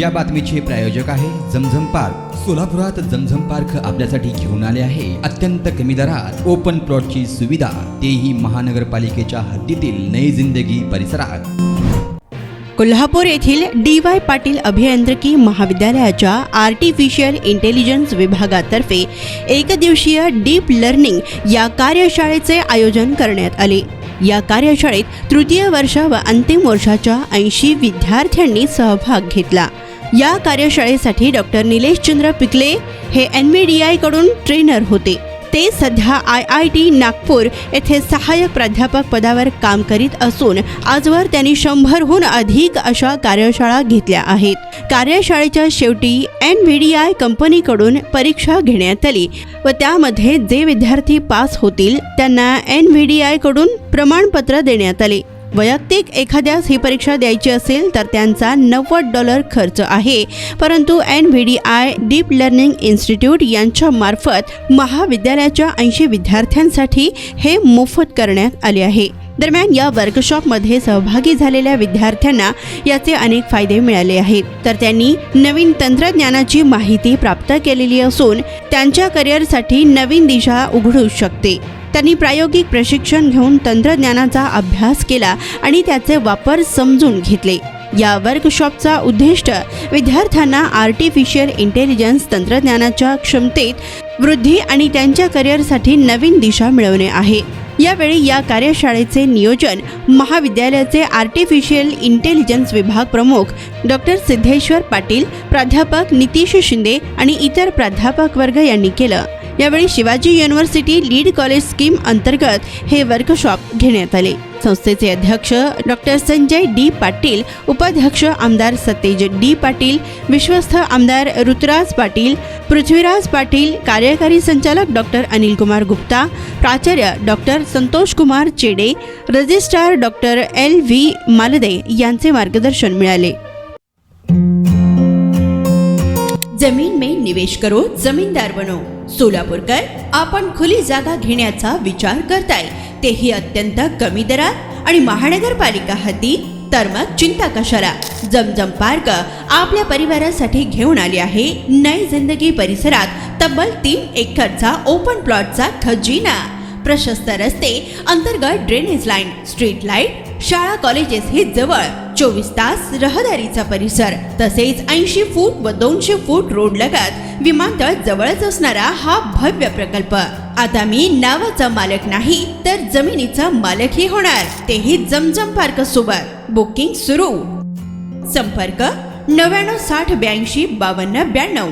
या बातमीचे प्रायोजक आहे जमझम पार्क. सोलापुरात जमझम पार्क आपल्यासाठी घेऊन आले आहे अत्यंत कमी दरात ओपन प्लॉटची सुविधा. तेही महानगरपालिकेच्या हद्दीतील नई जिंदगी परिसरात. कोल्हापूर येथील डी वाय पाटील अभियांत्रिकी महाविद्यालयाच्या आर्टिफिशियल इंटेलिजन्स विभागातर्फे एकदिवसीय डीप लर्निंग या कार्यशाळेचे आयोजन करण्यात आले. या कार्यशाळेत तृतीय वर्ष व अंतिम वर्षाच्या ऐंशी विद्यार्थ्यांनी सहभाग घेतला. या कार्यशाळेसाठी डॉक्टर निलेशचंद्र पिकले हे एन व्ही डी आयकडून ट्रेनर होते. ते सध्या आय आय टी नागपूर येथे सहाय्यक प्राध्यापक पदावर काम करीत असून आजवर त्यांनी शंभरहून अधिक अशा कार्यशाळा घेतल्या आहेत. कार्यशाळेच्या शेवटी एन व्ही डी आय कंपनीकडून परीक्षा घेण्यात आली व त्यामध्ये जे विद्यार्थी पास होतील त्यांना एन व्ही डी आयकडून प्रमाणपत्र देण्यात आले. वैयक्तिक एखाद्यास ही परीक्षा द्यायची असेल तर त्यांचा नव्वद डॉलर खर्च आहे. परंतु N V D I deep learning institute यांच्या मार्फत महाविद्यालयाच्या ऐंशी विद्यार्थ्यांसाठी हे मोफत करण्यात आले आहे. दरम्यान या वर्कशॉपमध्ये सहभागी झालेल्या विद्यार्थ्यांना याचे अनेक फायदे मिळाले आहेत. तर त्यांनी नवीन तंत्रज्ञानाची माहिती प्राप्त केलेली असून त्यांच्या करिअरसाठी नवीन दिशा उघडू शकते. त्यांनी प्रायोगिक प्रशिक्षण घेऊन तंत्रज्ञानाचा अभ्यास केला आणि त्याचे वापर समजून घेतले. या वर्कशॉपचा उद्दिष्ट विद्यार्थ्यांना आर्टिफिशियल इंटेलिजन्स तंत्रज्ञानाच्या क्षमतेत वृद्धी आणि त्यांच्या करिअरसाठी नवीन दिशा मिळवणे आहे. यावेळी या कार्यशाळेचे नियोजन महाविद्यालयाचे आर्टिफिशियल इंटेलिजन्स विभाग प्रमुख डॉक्टर सिद्धेश्वर पाटील प्राध्यापक नितीश शिंदे आणि इतर प्राध्यापक वर्ग यांनी केलं. यावेळी Shivaji university lead college scheme अंतर्गत हे वर्कशॉप घेण्यात आले. संस्थेचे अध्यक्ष डॉक्टर संजय डी पाटील उपाध्यक्ष आमदार सतेज डी पाटील विश्वस्त आमदार ऋतुराज पाटील पृथ्वीराज पाटील कार्यकारी संचालक डॉक्टर अनिल कुमार गुप्ता प्राचार्य doctor Santosh Kumar Chede registrar doctor L V Malde यांचे मार्गदर्शन मिळाले. जमीन में निवेश करो जमीनदार बनो. सोलापूरकर आपण खुली जागा घेण्याचा विचार करताय. तेही अत्यंत कमी दरात आणि महानगरपालिका हद्दी तर मग चिंता कशाला? जमजम पार्क आपल्या परिवारासाठी घेऊन आले आहे नई जिंदगी परिसरात. तब्बल तीन एकरचा ओपन प्लॉटचा खजिना. प्रशस्त रस्ते अंतर्गत ड्रेनेज लाईन स्ट्रीट लाइट शाळा कॉलेजेस हे जवळ चोवीस तास रहदारीचा परिसर. तसेच ऐंशी फूट व दोनशे फूट रोड लगत विमानतळ जवळच असणारा हा भव्य प्रकल्प. आता मी नावाचा मालक नाही तर जमिनीचा मालकही होणार. तेही जमजम पार्क सोबत बुकिंग सुरू. संपर्क नव्याण्णव साठ ब्याऐंशी बावन्न ब्याण्णव.